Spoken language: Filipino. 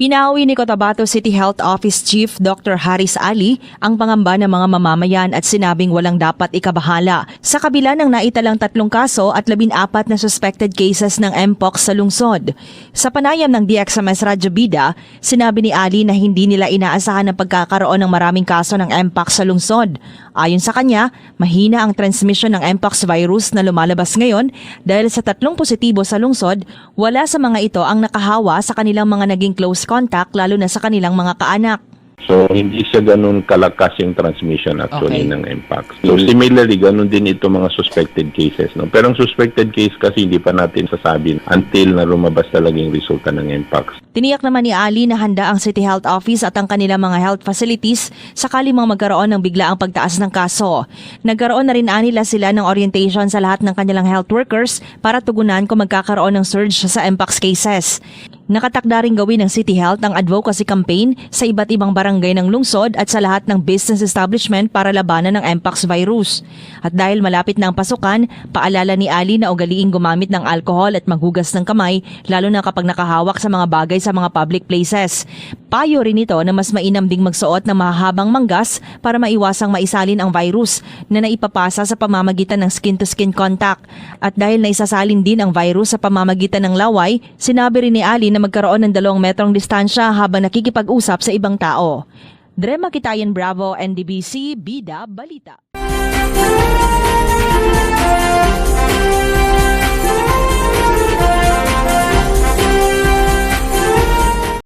Pinawi ni Cotabato City Health Office Chief Dr. Haris Ali ang pangamba ng mga mamamayan at sinabing walang dapat ikabahala. Sa kabila ng naitalang tatlong kaso at labing-apat na suspected cases ng Mpox sa lungsod. Sa panayam ng DXMS Radyo Bida, sinabi ni Ali na hindi nila inaasahan ang pagkakaroon ng maraming kaso ng Mpox sa lungsod. Ayon sa kanya, mahina ang transmission ng Mpox virus na lumalabas ngayon dahil sa tatlong positibo sa lungsod, wala sa mga ito ang nakahawa sa kanilang mga naging close contact lalo na sa kanilang mga kaanak. So, hindi siya ganun kalakas yung transmission actually Okay. ng MPAX. So, similarly, ganun din ito mga suspected cases. No? Pero ang suspected case kasi hindi pa natin sasabihin until na lumabas talaga yung resulta ng MPAX. Tiniyak naman ni Ali na handa ang City Health Office at ang kanilang mga health facilities sakali mang magkaroon ng biglaang pagtaas ng kaso. Nagkaroon na rin anila sila ng orientation sa lahat ng kanilang health workers para tugunan kung magkakaroon ng surge sa Mpox cases. Nakatakda rin gawin ng City Health ang advocacy campaign sa iba't ibang barangay ng lungsod at sa lahat ng business establishment para labanan ng Mpox virus. At dahil malapit na ang pasukan, paalala ni Ali na ugaliing gumamit ng alcohol at maghugas ng kamay lalo na kapag nakahawak sa mga bagay sa mga public places. Payo rin ito na mas mainam ding magsuot ng mahahabang manggas para maiwasang maisalin ang virus na naipapasa sa pamamagitan ng skin-to-skin contact. At dahil naisasalin din ang virus sa pamamagitan ng laway, sinabi rin ni Ali na magkaroon ng dalawang metrong distansya habang nakikipag-usap sa ibang tao. Drema Kitayan Bravo, NDBC, Bida, Balita.